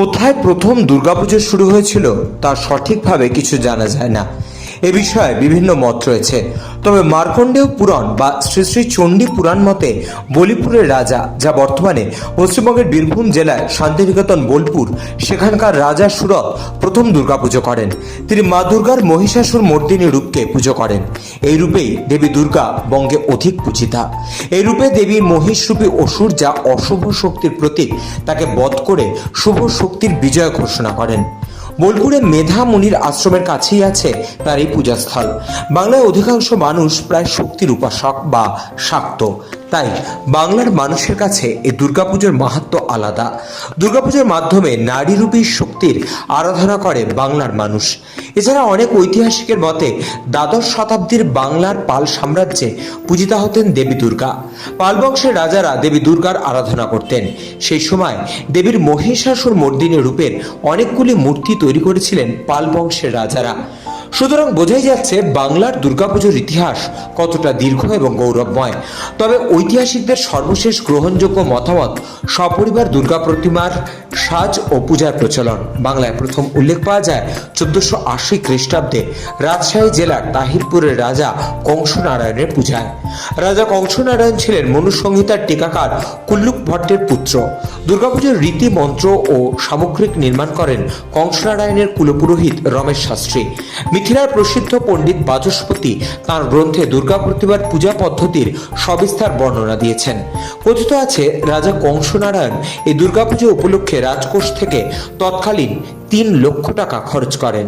কোথায় প্রথম দুর্গাপুজো শুরু হয়েছিল তা সঠিকভাবে কিছু জানা যায় না। এ বিষয়ে বিভিন্ন মত রয়েছে। তবে মার্কণ্ডেয় পুরাণ বা শ্রী শ্রী চণ্ডী পুরাণ মতে বলিপুরের রাজা যা বর্তমানে পশ্চিমবঙ্গের বীরভূম জেলায় শান্তিনিকেতন, বোলপুর, সেখানকার রাজা সুরত প্রথম দুর্গাপুজো করেন। তিনি মা দুর্গার মহিষাসুর মর্দিনী রূপকে পুজো করেন। এই রূপেই দেবী দুর্গা বঙ্গে অধিক পূজিতা। এই রূপে দেবী মহিষরূপী অসুর যা অশুভ শক্তির প্রতীক, তাকে বধ করে শুভ শক্তির বিজয় ঘোষণা করেন। বোলপুরে মেধা মুনির আশ্রমের কাছেই আছে তার এই পূজাস্থল। বাংলায় অধিকাংশ মানুষ প্রায় শক্তির উপাসক বা শাক্ত। তাই বাংলার মানুষের কাছে এই দুর্গাপুজোর মাহাত্ম আলাদা। দুর্গাপুজোর মাধ্যমে নারীরূপী শক্তির আরাধনা করে বাংলার মানুষ। এছাড়া অনেক ঐতিহাসিকের মতে দ্বাদশ শতাব্দীর বাংলার পাল সাম্রাজ্যে পূজিতা হতেন দেবী দুর্গা। পাল বংশের রাজারা দেবী দুর্গার আরাধনা করতেন। সেই সময় দেবীর মহিষাসুর মর্দিনী রূপের অনেকগুলি মূর্তি তৈরি করেছিলেন পাল বংশের রাজারা। সুতরাং বোঝাই যাচ্ছে বাংলার দুর্গাপুজোর ইতিহাস কতটা দীর্ঘ এবং গৌরবময়। তবে ঐতিহাসিকদের সর্বশেষ গ্রহণযোগ্য মতামত সপরিবার দুর্গা প্রতিমার সাজ ও পূজার প্রচলন। বাংলায় প্রথম উল্লেখ পাওয়া যায় চোদ্দশো আশি খ্রিস্টাব্দে রাজশাহী জেলার তাহিরপুরের রাজা কংসনারায়ণের পূজায়। রাজা কংসনারায়ণ ছিলেন মনুসংহিতার টিকাকার কুল্লুক ভট্টের পুত্র। দুর্গাপুজোর রীতি মন্ত্র ও সামগ্রিক নির্মাণ করেন কংসনারায়ণের কুলপুরোহিত রমেশ শাস্ত্রী। মিথিলার প্রসিদ্ধ পণ্ডিত বাচস্পতি তার গ্রন্থে দুর্গা প্রতিমার পূজা পদ্ধতির সবিস্তার বর্ণনা দিয়েছেন। কথিত আছে, রাজা কংসনারায়ণ এই দুর্গাপুজো উপলক্ষে রাজকোষ থেকে তৎকালীন তিন লক্ষ টাকা খরচ করেন।